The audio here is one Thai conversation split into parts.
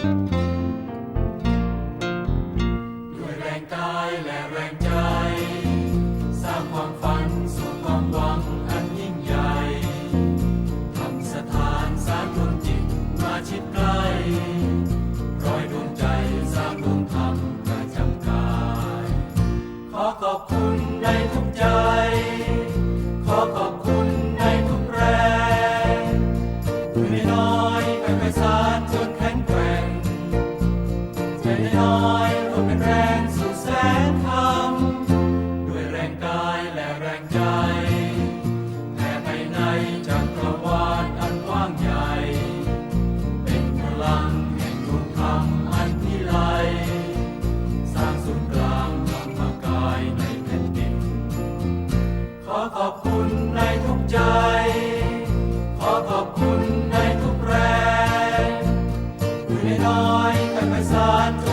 ด้วยแรงกายและแรงใจ สร้างความฝันสู่ความหวังอันยิ่งใหญ่ทำสถานสร้างดวงจิตมาชิดใกล้ร้อยดวงใจสร้างดวงธรรมประจำกาย ขอขอบคุณในทุกใจ อยๆรวมเป็นแรงสู่แสนธรรมด้วยแรงกายและแรงใจแผ่ไปในจักรวาลอันกว้างใหญ่ เป็นพลังแห่งดวงธรรมอันพิไลสร้างศูนย์กลางธรรมกายในแผ่นดิน ขอขอบคุณในทุกใจ ขอขอบคุณในทุกแรงมื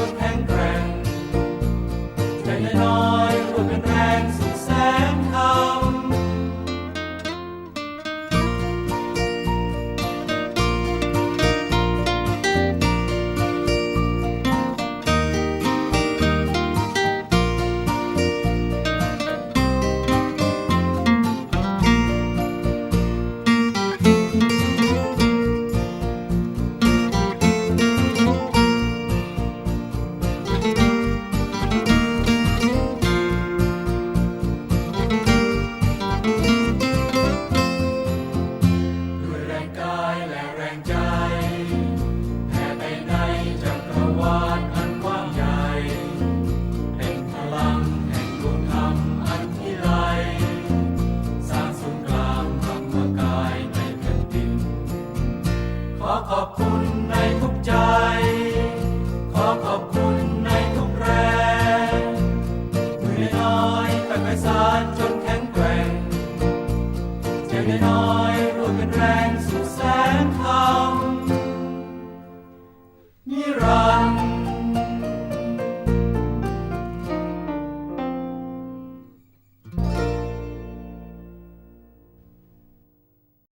ขอบคุณในทุกใจ ขอขอบคุณในทุกแรงมือน้อยๆค่อยๆสานจ